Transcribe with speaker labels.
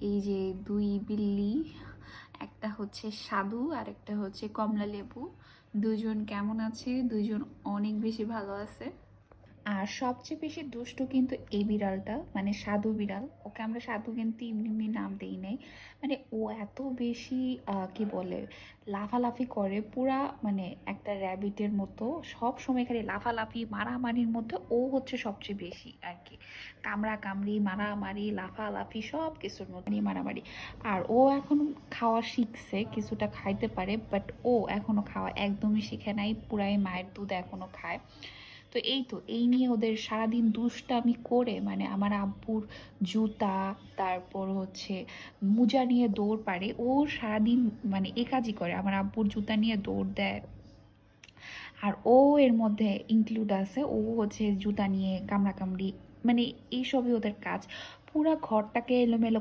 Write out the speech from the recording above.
Speaker 1: এই যে দুই বিল্লি, একটা হচ্ছে সাধু আর একটা হচ্ছে কমলা লেবু দুজন কেমন আছে? দুজন অনেক বেশি ভালো আছে। আর সবচেয়ে বেশি দুষ্টু কিন্তু এই বিড়ালটা মানে সাধু বিড়াল। ওকে আমরা সাধু কিন্তু এমনি এমনি নাম দিই নাই। মানে ও এত বেশি কি বলে, লাফালাফি করে, পুরা মানে একটা র্যাবিটের মতো। সব সময় খালি লাফালাফি, মারামারির মধ্যে ও হচ্ছে সবচেয়ে বেশি আর কি। কামড়া কামড়ি, মারামারি, লাফালাফি সব কিছুর মধ্যে মারামারি। আর ও এখন খাওয়া শিখছে, কিছুটা খাইতে পারে বাট ও এখনও খাওয়া একদমই শিখে নাই, পুরাই মায়ের দুধ এখনও খায়। তো এই তো, এই নিয়ে ওদের সারাদিন দুষ্টামি করে মানে আমার আব্বুর জুতা, তারপর হচ্ছে মোজা নিয়ে দৌড় পারে। ও সারাদিন মানে এ কাজই করে, আমার আব্বুর জুতা নিয়ে দৌড় দেয়। আর ও এর মধ্যে ইনক্লুড আছে, ও হচ্ছে জুতা নিয়ে কামড়াকামড়ি মানে এইসবই ওদের কাজ। পুরা ঘরটাকে এলোমেলো